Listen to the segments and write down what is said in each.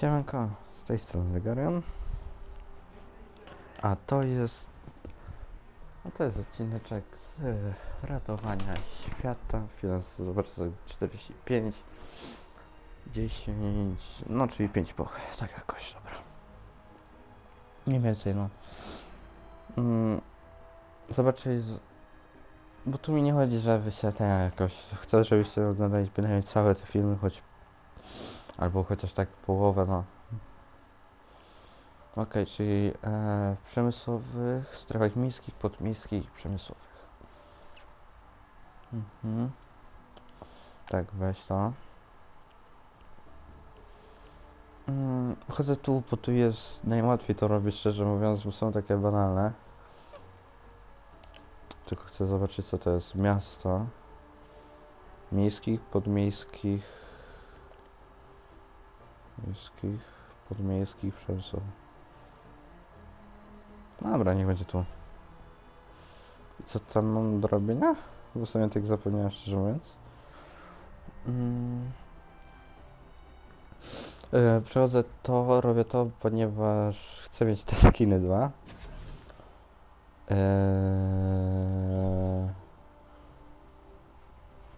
Siemanko, z tej strony Wygarion. A to jest... A to jest odcineczek z ratowania świata. Finansu, zobaczcie sobie 45, 10, no czyli 5 poch, tak jakoś, dobra. Nie więcej, no. Mm, zobaczcie, z... bo tu mi nie chodzi, że wy się ten jakoś... Chcę, żebyście oglądali bynajmniej całe te filmy, choć Albo chociaż tak połowę, no. Okej, czyli e, przemysłowych, strefach miejskich, podmiejskich i przemysłowych. Mhm. Tak, weź to. Mm, chodzę tu, bo tu jest najłatwiej to robić, szczerze mówiąc, bo są takie banalne. Tylko chcę zobaczyć, co to jest miasto. Miejskich, podmiejskich, miejskich, podmiejskich, przemysłowych. Dobra, niech będzie tu. I co tam mam do robienia? Bo sobie tak zapomniałem, szczerze mówiąc. Mm. E, Przechodzę to, robię to, ponieważ chcę mieć te skiny dwa. Eee...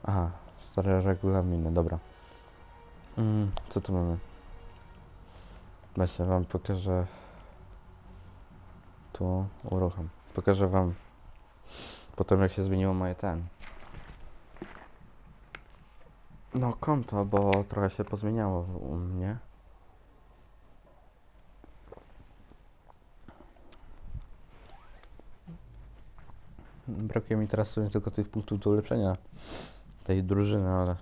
Aha, stare regulaminy, dobra. Mm, co tu mamy? Właśnie wam pokażę tu uruchom. Pokażę wam potem jak się zmieniło moje ten. No konto, bo trochę się pozmieniało u mnie. Brakuje mi teraz w sumie tylko tych punktów do ulepszenia tej drużyny, ale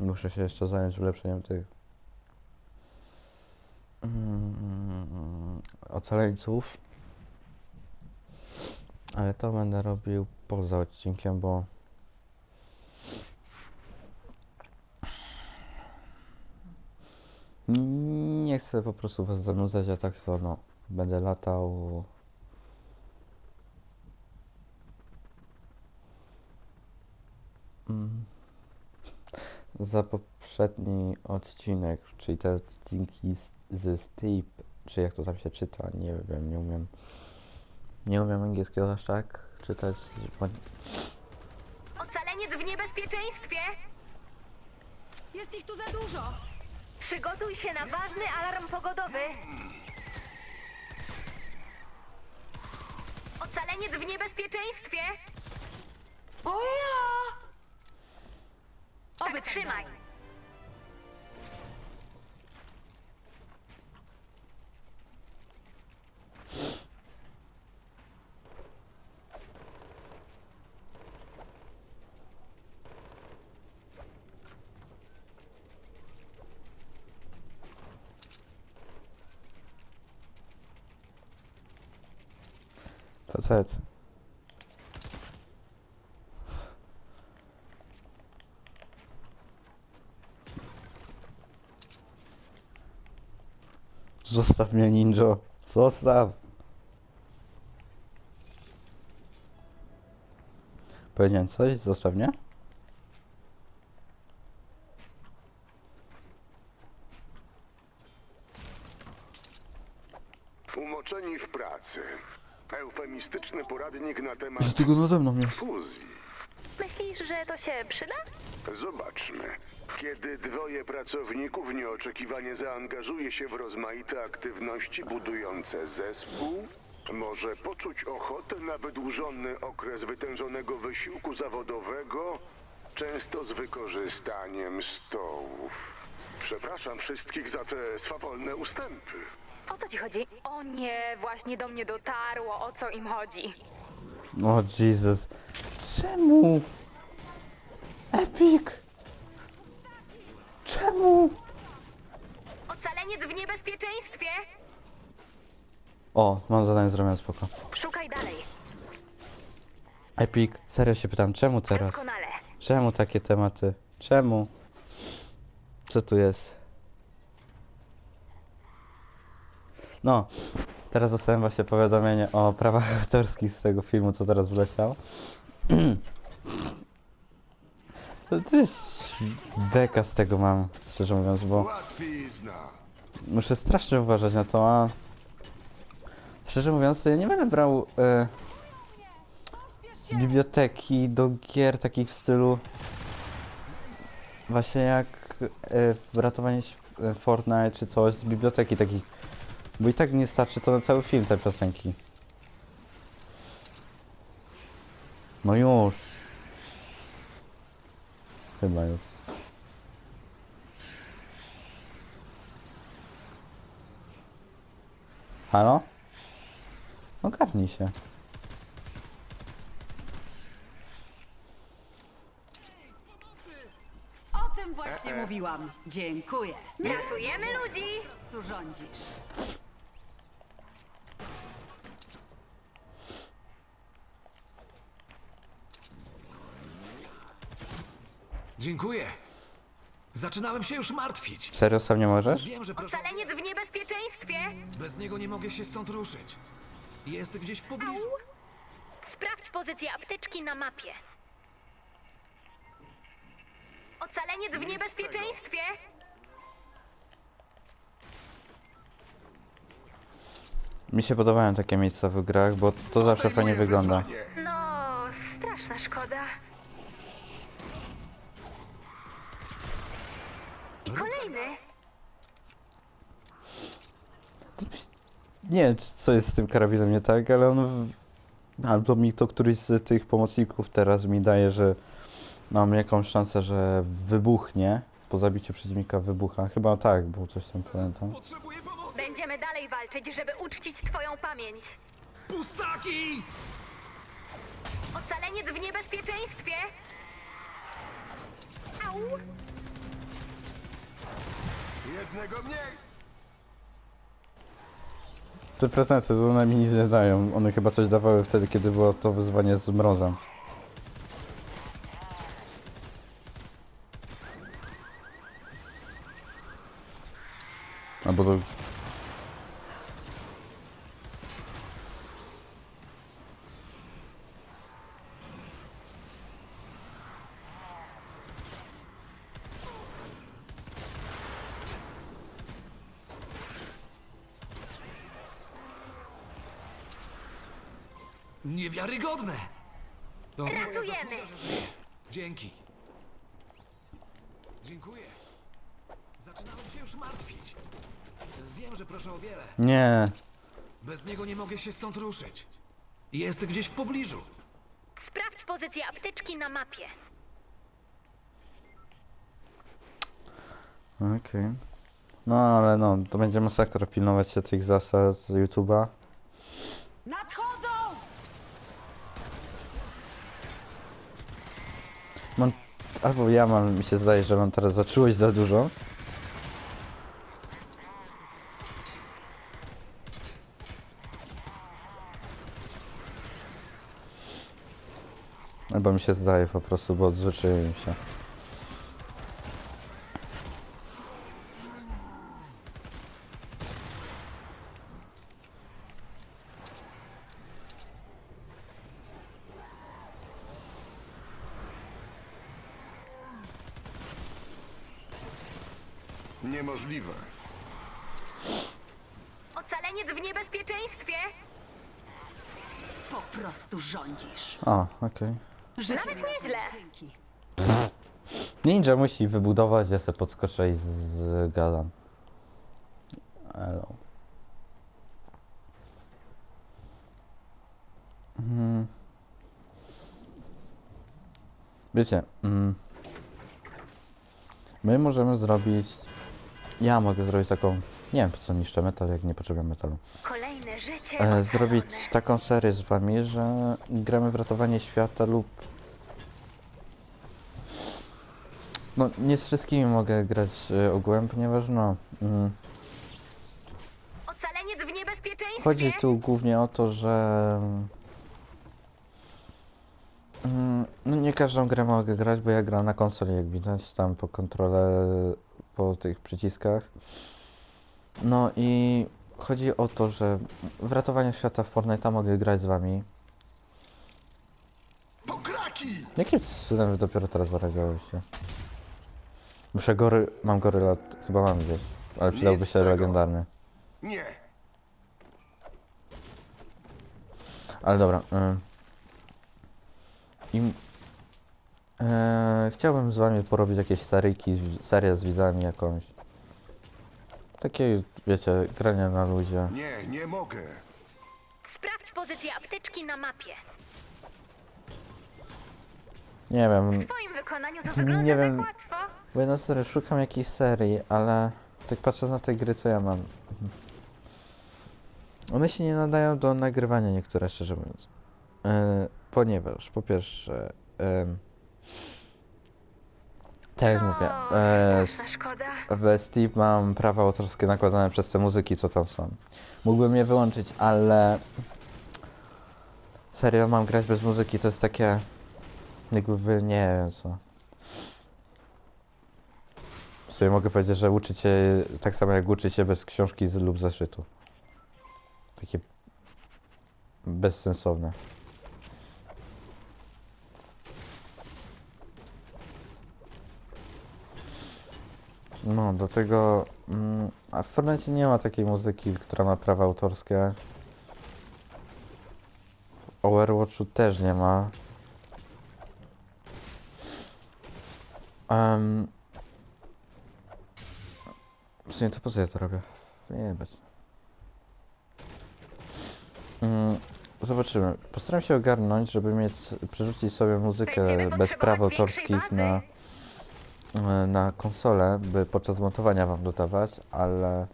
muszę się jeszcze zająć ulepszeniem tych mm, ocaleńców. Ale to będę robił poza odcinkiem, bo nie chcę po prostu was zanudzać, a tak to no, będę latał Mm. za poprzedni odcinek, czyli te odcinki z, ze Steep, czy jak to tam się czyta, nie wiem, nie umiem. Nie umiem angielskiego aż tak czytać. Ocaleniec w niebezpieczeństwie! Jest ich tu za dużo! Przygotuj się na ważny alarm pogodowy! Ocaleniec w niebezpieczeństwie! O ja! Oby Tak tak trzymaj! Facet. Zostaw mnie, ninjo. Zostaw. Powiedziałem coś? Zostaw mnie? Umoczeni w pracy. Eufemistyczny poradnik na temat Ty go nade mną jest. Fuzji. Myślisz, że to się przyda? Zobaczmy. Kiedy dwoje pracowników nieoczekiwanie zaangażuje się w rozmaite aktywności budujące zespół, może poczuć ochotę na wydłużony okres wytężonego wysiłku zawodowego, często z wykorzystaniem stołów. Przepraszam wszystkich za te swawolne ustępy. O co ci chodzi? O nie, właśnie do mnie dotarło, o co im chodzi. O Jesus. Czemu? Epic! Czemu? Ocaleniec w niebezpieczeństwie! O, mam zadanie zrobione spoko. Szukaj dalej. Epic, serio się pytam, czemu teraz? Doskonale. Czemu takie tematy? Czemu? Co tu jest? No, teraz dostałem właśnie powiadomienie o prawach autorskich z tego filmu, co teraz wleciał. To, jest beka z tego mam, szczerze mówiąc, bo muszę strasznie uważać na to, a szczerze mówiąc, to ja nie będę brał e, biblioteki do gier takich w stylu właśnie jak e, ratowanie e, Fortnite czy coś z biblioteki takich, bo i tak nie starczy to na cały film te piosenki. No już. Chyba już. Halo? Ogarnij się. O tym właśnie mówiłam. Dziękuję. Ratujemy ludzi! Tu rządzisz. Dziękuję. Zaczynałem się już martwić. Serio sam nie możesz? Wiem, że proszę. Ocaleniec w niebezpieczeństwie! Bez niego nie mogę się stąd ruszyć. Jest gdzieś w pobliżu. Sprawdź pozycję apteczki na mapie. Ocaleniec w niebezpieczeństwie! Mi się podobają takie miejsca w grach, bo to zawsze fajnie wygląda. No, straszna szkoda. I kolejny. Nie wiem, co jest z tym karabinem nie tak, ale on... Albo mi to któryś z tych pomocników teraz mi daje, że mam jakąś szansę, że wybuchnie. Po zabiciu przeciwnika wybucha. Chyba tak, bo coś tam pamiętam. Potrzebuję pomocy! Będziemy dalej walczyć, żeby uczcić twoją pamięć. Pustaki! Ocaleniec w niebezpieczeństwie! Au! Jednego mniej. Te prezenty to one mi nic nie dają. One chyba coś dawały wtedy, kiedy było to wyzwanie z mrozem. Albo to... Niewiarygodne! To twoja Ratujemy. zasługa, że żyję. Dzięki. Dziękuję. Zaczynałem się już martwić. Wiem, że proszę o wiele. Nie. Bez niego nie mogę się stąd ruszyć. Jest gdzieś w pobliżu. Sprawdź pozycję apteczki na mapie. Okej. No ale no, to będzie masakra pilnować się tych zasad z YouTube'a. Nadchodzą! Mam, albo ja mam, mi się zdaje, że mam teraz za czułość za dużo. Albo mi się zdaje po prostu, bo odzwyczaiłem się. Niemożliwe. Ocaleniec w niebezpieczeństwie! Po prostu rządzisz. A, okej. Życie Nawet mi ratujesz, nieźle. Dzięki. Ninja musi wybudować, ja se podskoczę i z- zgadam. Elo. Mhm. Wiecie, mm, my możemy zrobić, ja mogę zrobić taką, nie wiem po co niszczę metal, jak nie potrzebuję metalu. Kolejne życie E, zrobić ocalone. taką serię z wami, że gramy w ratowanie świata lub... No, nie z wszystkimi mogę grać e, ogółem, ponieważ no... Mm, Ocaleniec w niebezpieczeństwie! chodzi tu głównie o to, że... Mm, no nie każdą grę mogę grać, bo ja gram na konsoli, jak widać, tam po kontrolę, po tych przyciskach. No i chodzi o to, że w ratowanie świata w Fortnite'a mogę grać z wami, Pokraki! Jakim cudem wy dopiero teraz zareagowałyście? Muszę gory... Mam goryla, chyba mam gdzieś. Ale przydałby Nic się tego. legendarny. Nie. Ale dobra. ym. I... E, chciałbym z wami porobić jakieś seryjki, z- serię z widzami jakąś. Takie, wiecie, granie na luzie. Nie, nie mogę. Sprawdź pozycję apteczki na mapie. Nie wiem, W twoim wykonaniu to wygląda Nie tak wiem. łatwo. bo ja na serio szukam jakiejś serii, ale tak patrzę na te gry, co ja mam. One się nie nadają do nagrywania niektóre, szczerze mówiąc. E, ponieważ, po pierwsze, em, tak jak no, mówię, e, s- w Steam mam prawa autorskie nakładane przez te muzyki, co tam są. Mógłbym je wyłączyć, ale serio mam grać bez muzyki, to jest takie jakby nie wiem co. W sumie mogę powiedzieć, że uczycie tak samo jak uczycie bez książki z, lub zeszytu. Takie bezsensowne. No, do tego. Mm, a w Fortnite nie ma takiej muzyki, która ma prawa autorskie. W Overwatchu też nie ma. Um, w sumie to po co ja to robię? Nie być. Mm, zobaczymy. Postaram się ogarnąć, żeby mieć, przerzucić sobie muzykę bez praw autorskich na na konsolę, by podczas montowania wam dodawać, ale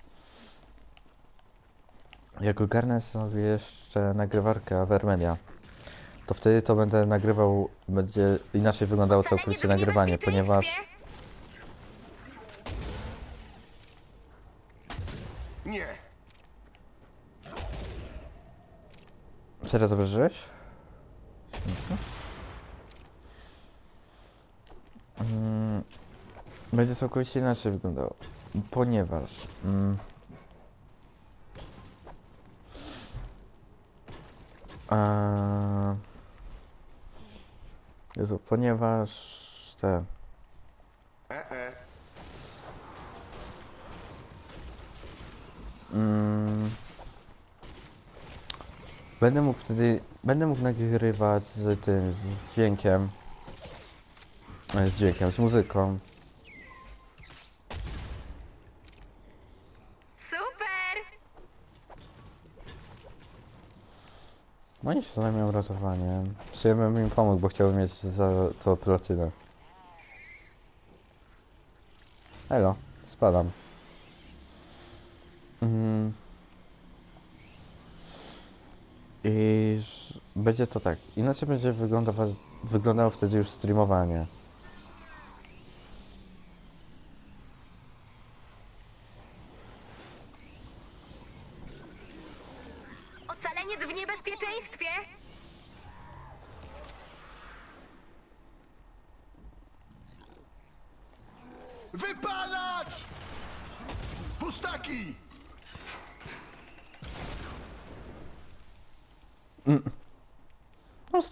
jak ogarnę sobie jeszcze nagrywarkę Avermedia, to wtedy to będę nagrywał, będzie inaczej wyglądało całkowicie nagrywanie, ponieważ. Nie. Serio zobaczyłeś? Śmieszne. Będzie całkowicie inaczej wyglądało, ponieważ mm, eee, Jezu, ponieważ te. Mm. Będę mógł wtedy, będę mógł nagrywać z tym, z dźwiękiem, z dźwiękiem, z muzyką. No Oni się zajmują ratowaniem. Bym im pomógł, bo chciałbym mieć za to platynę. Elo, spadam. Mm. I będzie to tak. Inaczej będzie wyglądało wtedy już streamowanie. Ocaleniec w niebezpieczeństwie! Wypalacz! Pustaki!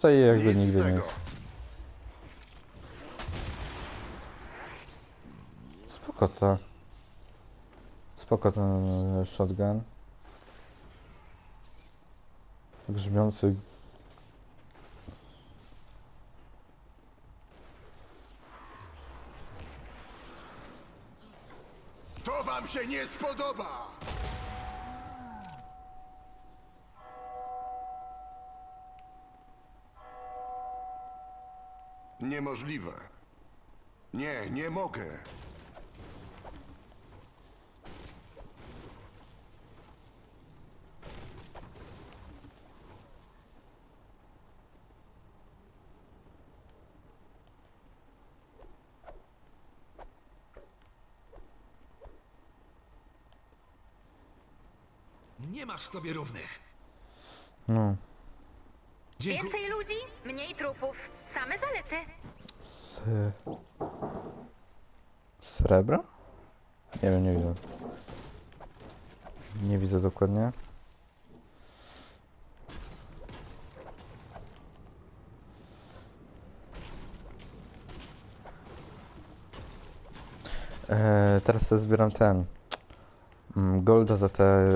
Stoi jakby Nic z nigdy tego. nic. Spoko to. Spoko ten e, shotgun. Grzmiący. To wam się nie spodoba! Niemożliwe. Nie, nie mogę. Nie masz w sobie równych. No. Dziękuję. Więcej ludzi, Mniej trupów, same zalety. Z... Nie wiem, nie widzę. Nie widzę dokładnie. Eee, teraz zbieram ten. Mm, golda za te.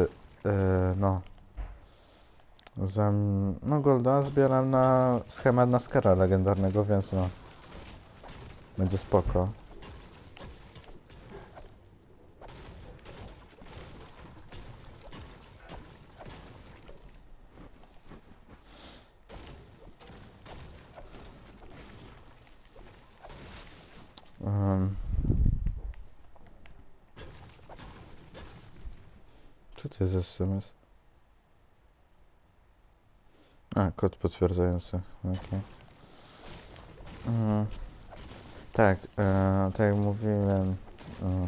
Eee, no za m- no golda zbieram na schemat na skara legendarnego, więc no będzie spoko. Um. Co to jest SMS? A, kod potwierdzający. Okay. Mm. Tak, e, tak jak mówiłem. E,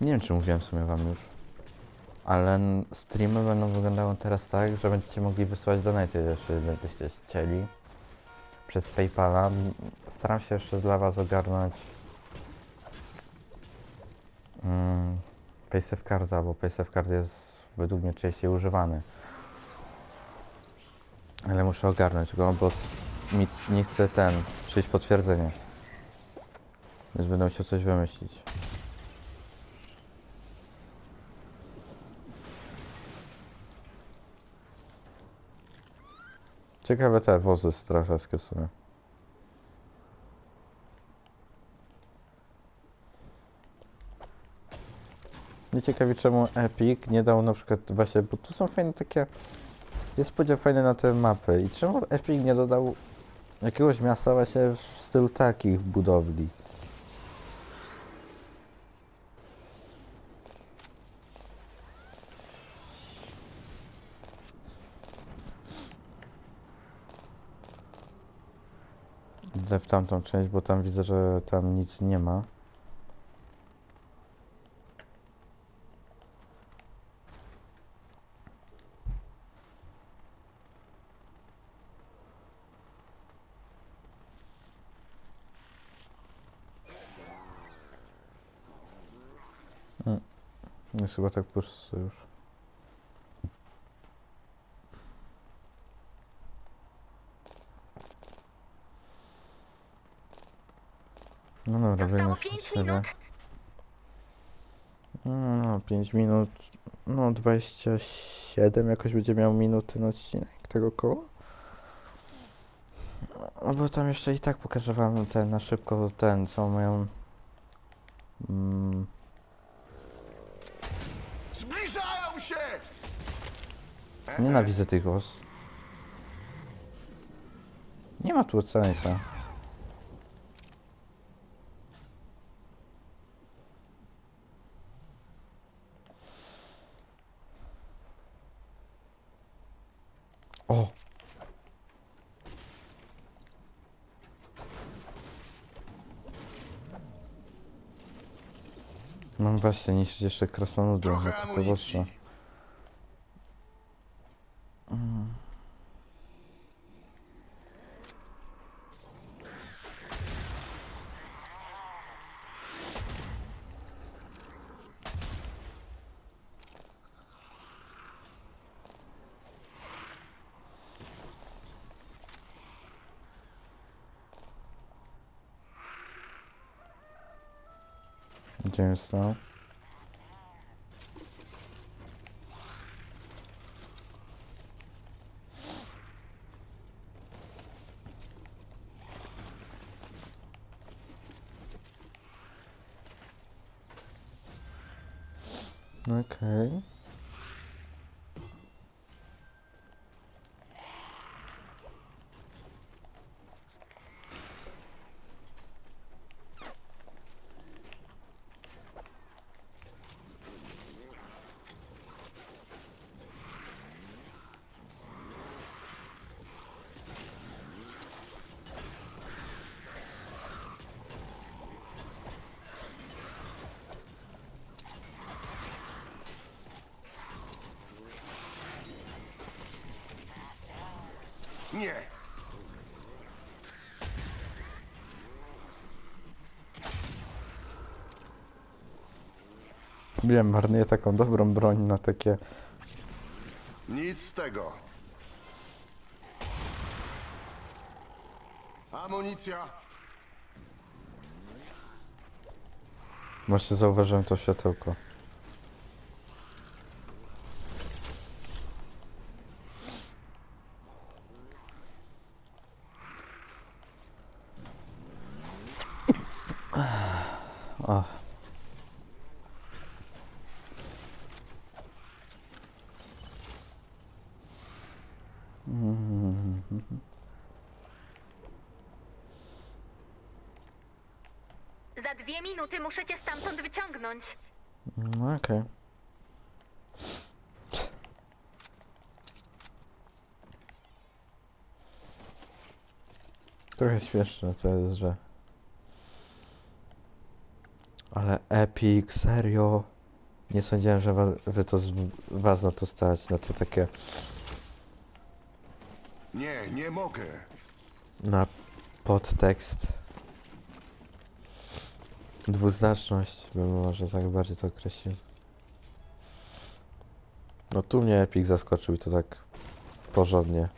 nie wiem, czy mówiłem w sumie wam już. Ale streamy będą wyglądały teraz tak, że będziecie mogli wysłać donaty, jeśli byście chcieli. Przez Paypala. Staram się jeszcze dla was ogarnąć mm, Paysafe Carda, bo Paysafe Card jest według mnie częściej używany. Ale muszę ogarnąć go, bo mi nie chce ten przyjść potwierdzenie. Więc będę musiał coś wymyślić. Ciekawe te wozy strażackie w sumie. Nie ciekawi czemu Epic nie dał na przykład właśnie, bo tu są fajne takie... Jest podział fajny na te mapy i czemu Epic nie dodał jakiegoś miasta właśnie w stylu takich budowli? Idę w tamtą część, bo tam widzę, że tam nic nie ma. Jest chyba tak pusto już. No dobra, wyjmę sobie. minut. No, 5 minut. No, 27 jakoś będzie miał minuty na odcinek tego koła. No bo tam jeszcze i tak pokażę wam ten na szybko ten, co mają. Mm, nienawidzę tych głos. Nie ma tu oceańca. O! Mam właśnie niszczyć jeszcze krasnoludów, Trochę jak to proszę. Gdzie jest to? Okej. Nie. Wiem, marnuję taką dobrą broń na takie... Nic z tego. Amunicja. Właśnie zauważyłem to światełko. O. Mhm. Za dwie minuty muszę cię No okej. Trochę śmieszne to jest, że... Ale epic, serio? Nie sądziłem, że wa wy to z was na to stać, na to takie... Nie, nie mogę. na podtekst. Dwuznaczność, bym może tak bardziej to określił. No tu mnie Epic zaskoczył i to tak porządnie.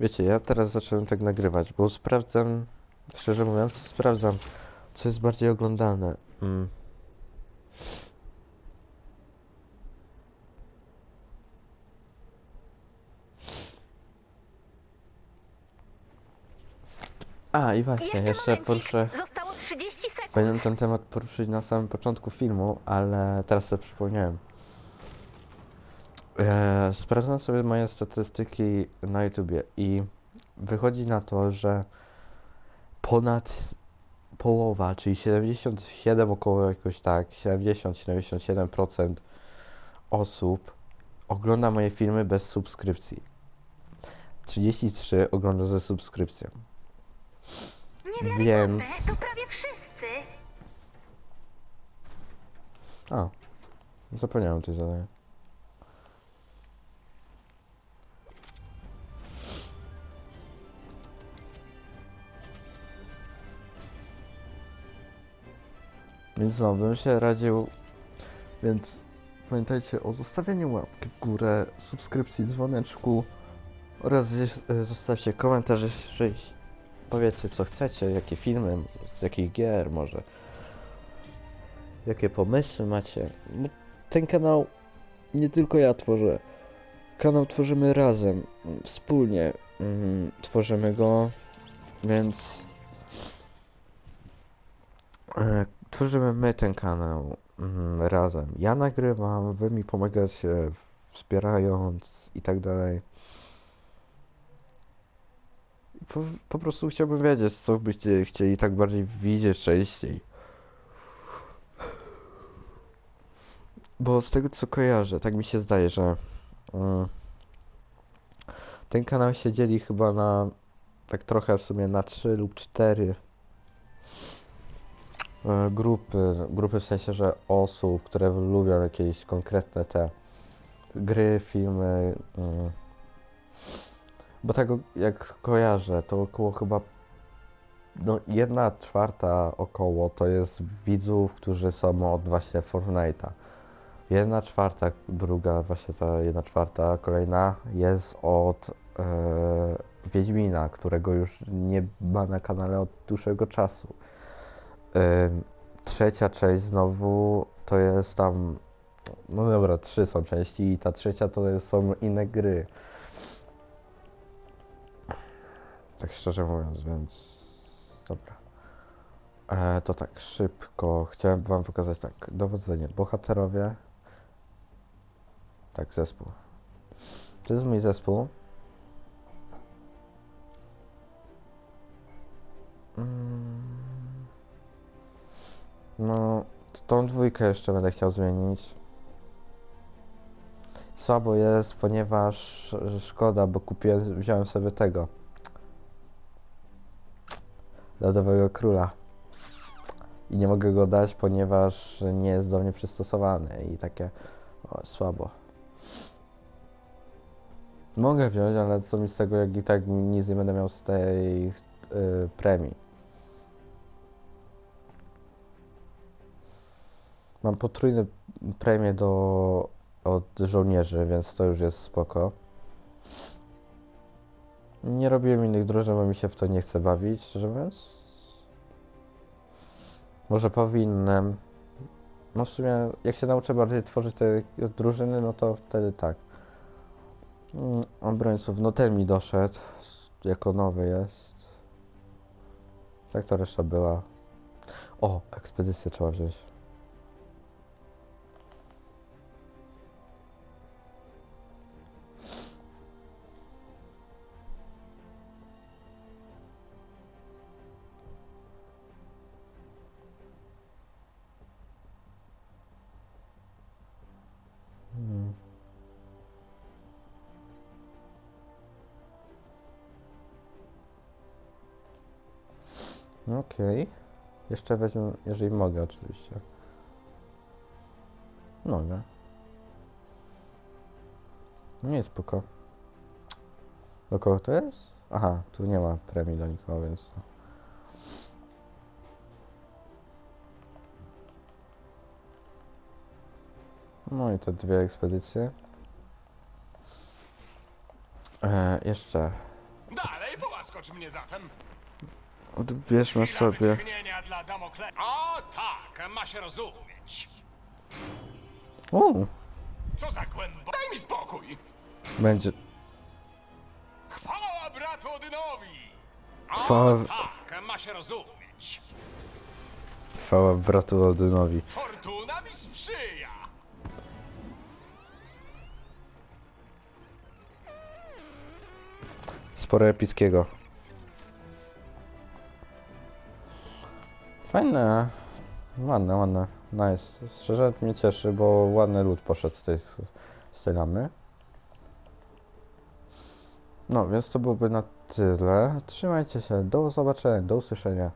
Wiecie, ja teraz zacząłem tak nagrywać, bo sprawdzam, szczerze mówiąc, sprawdzam, co jest bardziej oglądalne. Mm. A, i właśnie, Jeszcze, jeszcze momencik. poruszę... Zostało 30 sekund. Powinienem ten temat poruszyć na samym początku filmu, ale teraz sobie przypomniałem. Eee, sprawdzam sobie moje statystyki na YouTubie i wychodzi na to, że ponad połowa, czyli 77 około jakoś tak, 70-77% osób ogląda moje filmy bez subskrypcji. 33 ogląda ze subskrypcją. Więc... to prawie wszyscy. A, zapomniałem coś zadania. Więc no, bym się radził, więc pamiętajcie o zostawieniu łapki w górę, subskrypcji, dzwoneczku oraz e, zostawcie komentarz, jeśli powiedzcie co chcecie, jakie filmy, z jakich gier może jakie pomysły macie. Bo ten kanał nie tylko ja tworzę. Kanał tworzymy razem, wspólnie mm, tworzymy go, więc e, tworzymy my ten kanał mm, razem. Ja nagrywam, wy mi pomagacie wspierając i tak dalej. Po, po prostu chciałbym wiedzieć, co byście chcieli tak bardziej widzieć częściej. Bo z tego co kojarzę, tak mi się zdaje, że mm, ten kanał się dzieli chyba na tak trochę w sumie na trzy lub cztery e, grupy. Grupy w sensie, że osób, które lubią jakieś konkretne te gry, filmy. mm. Bo tego jak kojarzę, to około chyba no jedna czwarta około to jest widzów, którzy są od właśnie Fortnite'a. Jedna czwarta, druga, właśnie ta jedna czwarta, kolejna jest od e, Wiedźmina, którego już nie ma na kanale od dłuższego czasu. Trzecia część znowu to jest tam, no dobra, trzy są części i ta trzecia to są inne gry. Tak szczerze mówiąc, więc dobra. E, to tak, szybko. Chciałem wam pokazać tak, dowodzenie, bohaterowie. Tak, zespół. To jest mój zespół. No, tą dwójkę jeszcze będę chciał zmienić. Słabo jest, ponieważ sz- szkoda, bo kupiłem, wziąłem sobie tego. Lodowego króla. i nie mogę go dać, ponieważ nie jest do mnie przystosowany i takie o, słabo. Mogę wziąć, ale co mi z tego, jak i tak nic nie będę miał z tej y, premii. Mam potrójne premie do od żołnierzy, więc to już jest spoko. Nie robiłem innych drużyn, bo mi się w to nie chce bawić, szczerze mówiąc. Może powinienem. No w sumie, jak się nauczę bardziej tworzyć te drużyny, no to wtedy tak. Mm, Obrońców, no ten mi doszedł, jako nowy jest. Tak to reszta była. O, ekspedycję trzeba wziąć. No Okej. Jeszcze weźmę, jeżeli mogę oczywiście. Mogę. Nie jest spoko. Do kogo to jest? Aha, tu nie ma premii do nikogo, więc... no. No i te dwie ekspedycje. E, jeszcze Dalej połaskocz mnie zatem. Odbierzmy sobie. O tak, ma się rozumieć. U, Co za głębo... Daj mi spokój! będzie. Chwała bratu Odynowi! O Chwała- tak, ma się rozumieć. Chwała bratu Odynowi. Fortuna mi sprzyja. Sporo epickiego. Fajne. Ładne, ładne. Nice. Szczerze mnie cieszy, bo ładny lód poszedł z tej, z tej lamy. No, więc to byłoby na tyle. Trzymajcie się. Do zobaczenia, do usłyszenia.